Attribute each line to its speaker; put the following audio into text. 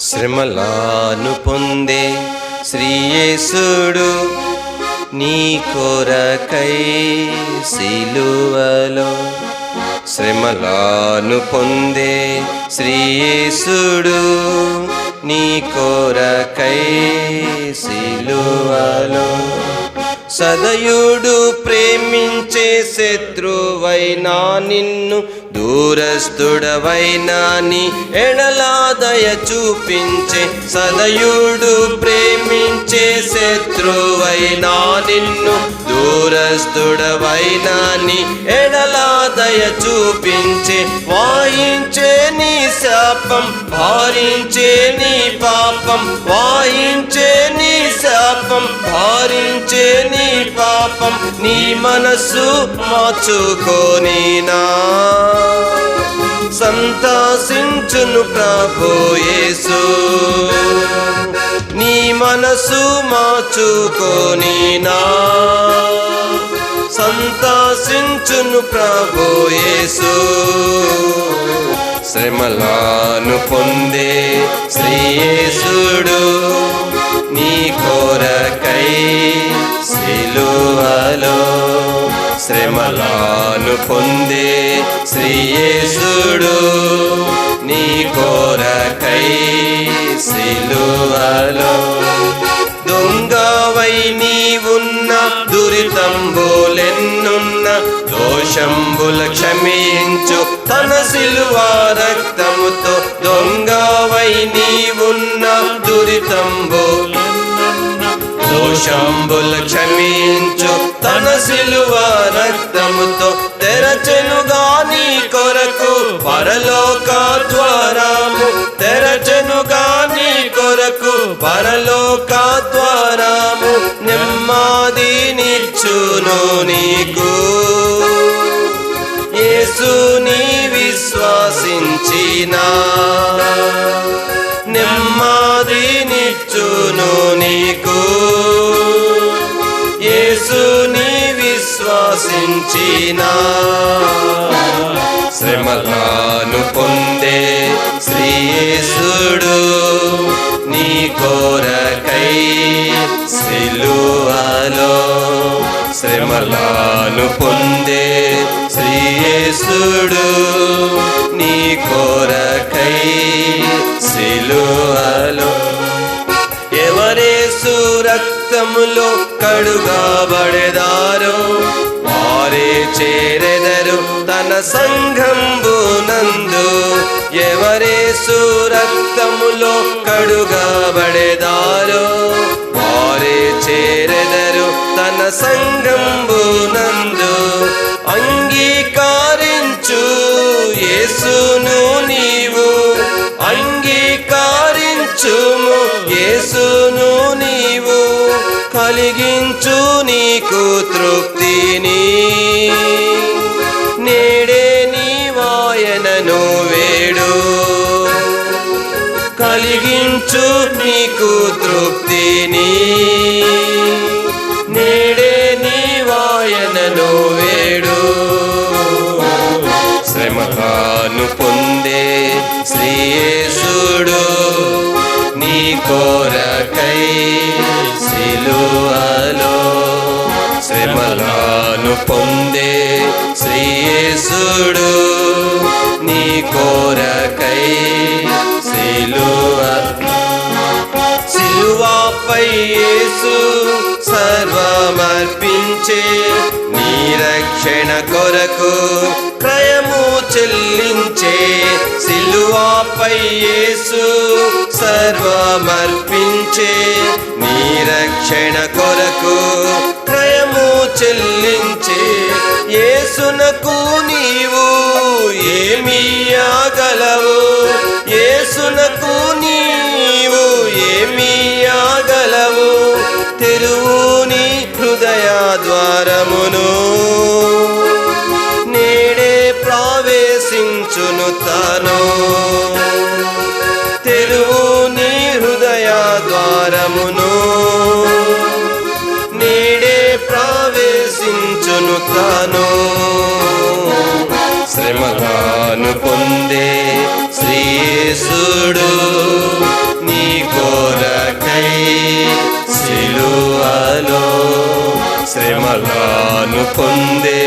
Speaker 1: శ్రమలాను పొందే శ్రీయేసుడు నీ కొరకై సిలువలో. శ్రమలాను పొందే శ్రీయేసుడు నీ కొరకై సిలువలో. సదయుడు ప్రేమించే శత్రువైనా నిన్ను దూరస్తుడవైనా నీ ఎడలాదయ చూపించే సదయుడు ప్రేమించే శత్రువైనా నిన్ను. దూరస్తుడవైనా నీ ఎడలాదయ చూపించే వాయించే నీ శాపం భారించే నీ పాపం వాయించే పాపం భారించే నీ పాపం నీ మనసు మార్చుకోనినా సంతాసించును ప్రభుయేసు నీ మనసు మార్చుకోనినా సంతాసించును ప్రభుయేసు శ్రమలాను పొందే శ్రీయేసుడు నీ కోర శ్రమలాను పొందే శ్రీయేసుడు నీ కోరకై సిలువలో దొంగవై నీవున్న దురితంబులెన్నున్న దోషంబుల క్షమించు. తన సిలువ రక్తముతో దొంగవై నీవున్న దురితంబులు దోషంబుల క్షమించు తన సిలువ రక్తముతో తెరచెనుగా నీ కొరకు పరలోక ద్వారము. తెరచెనుగా నీ కొరకు పరలోక ద్వారము. నెమ్మది నిచ్చును నీకు. యేసుని విశ్వాసించినా. విశ్వాసించినా శ్రమలాను పొందే శ్రీయేసుడు నీ కోరకై సిలువలో శ్రమలాను పొందే శ్రీయేసుడు నీ కోరకై సిలువలో. ఎవరేసు రక్తములో కడుగాబడెదారో వారే చేరెదరు తన సంఘంబునందు ఎవరేసు రక్తములో కడుగబడేదారో? వారే చేరెదరు తన సంఘంబునందు అంగీకారించు యేసును నీవు. అంగీకారించుము యేసును నీవు. కలిగించు నీకు తృప్తిని కలిగించు నీకు తృప్తిని. నేడే నీ వాయనను వేడు. శ్రమకాను పొందే శ్రీయేశుడు నీ కోరకై సిలువలో. శ్రమలాను పొందే శ్రీయేశుడు నీ కోరకై సిలువాపై యేసు సర్వమర్పించే నీ రక్షణ కొరకు క్రయము చెల్లించే సిలువాపై యేసు సర్వమర్పించే నీ రక్షణ కొరకు క్రయము చెల్లించే యేసునకు నీవు ఏమీయాగలవు యేసునకు నివసించును తాను. తెలుగు నీ హృదయ ద్వారమును. నీడే ప్రవేశించును తాను. శ్రమగాను పొందే శ్రీసుడు నీ కోరకై శిలువలో శ్రమగాను పొందే